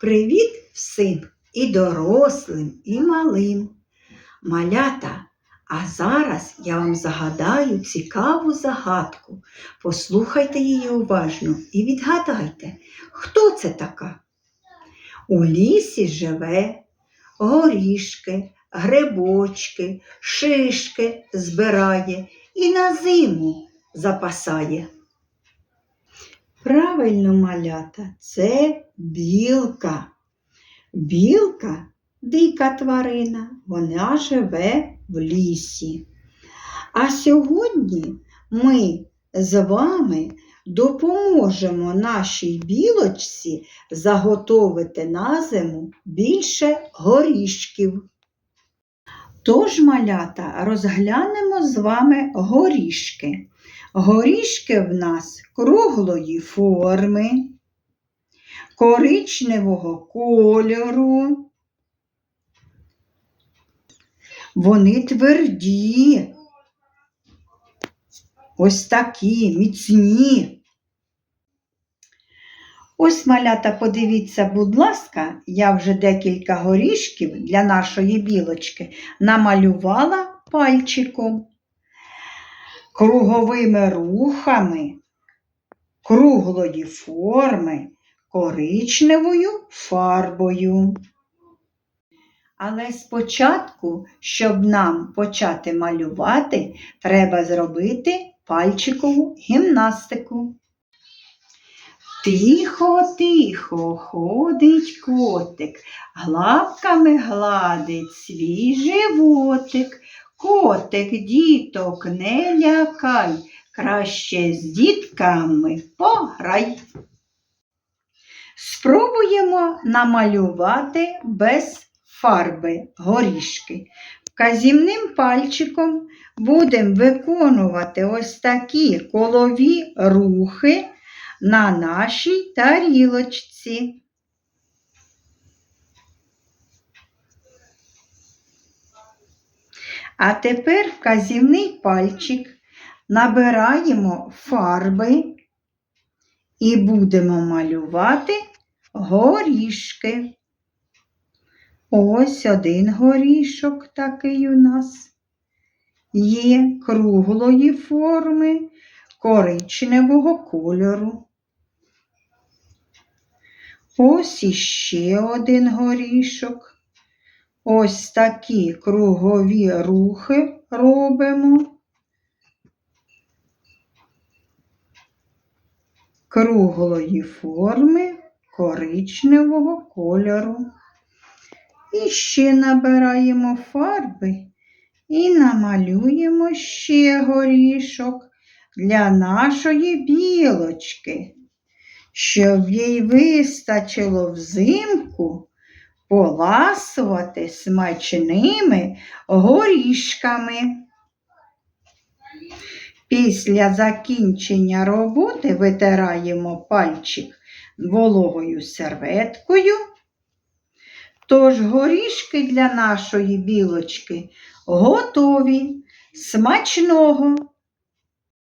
Привіт всім і дорослим, і малим. Малята, а зараз я вам загадаю цікаву загадку. Послухайте її уважно і відгадайте, хто це така? У лісі живе горішки, грибочки, шишки збирає і на зиму запасає. Правильно, малята, це білка. Білка дика тварина, вона живе в лісі. А сьогодні ми з вами допоможемо нашій білочці заготовити на зиму більше горішків. Тож, малята, розглянемо з вами горішки. Горішки в нас круглої форми, коричневого кольору. Вони тверді, ось такі міцні. Ось, малята, подивіться, будь ласка, я вже декілька горішків для нашої білочки намалювала пальчиком круговими рухами круглої форми коричневою фарбою. Але спочатку, щоб нам почати малювати, треба зробити пальчикову гімнастику. Тихо, тихо ходить котик, главками гладить свій животик. Котик діток не лякай, краще з дітками пограй. Спробуємо намалювати без фарби горішки. Вказівним пальчиком будемо виконувати ось такі колові рухи на нашій тарілочці. А тепер вказівний пальчик набираємо фарби і будемо малювати горішки. Ось один горішок такий у нас є круглої форми коричневого кольору. Ось іще один горішок. Ось такі кругові рухи робимо. Круглої форми коричневого кольору. І ще набираємо фарби і намалюємо ще горішок для нашої білочки, щоб їй вистачило взимку поласувати смачними горішками. Після закінчення роботи витираємо пальчик вологою серветкою. Тож горішки для нашої білочки готові. Смачного!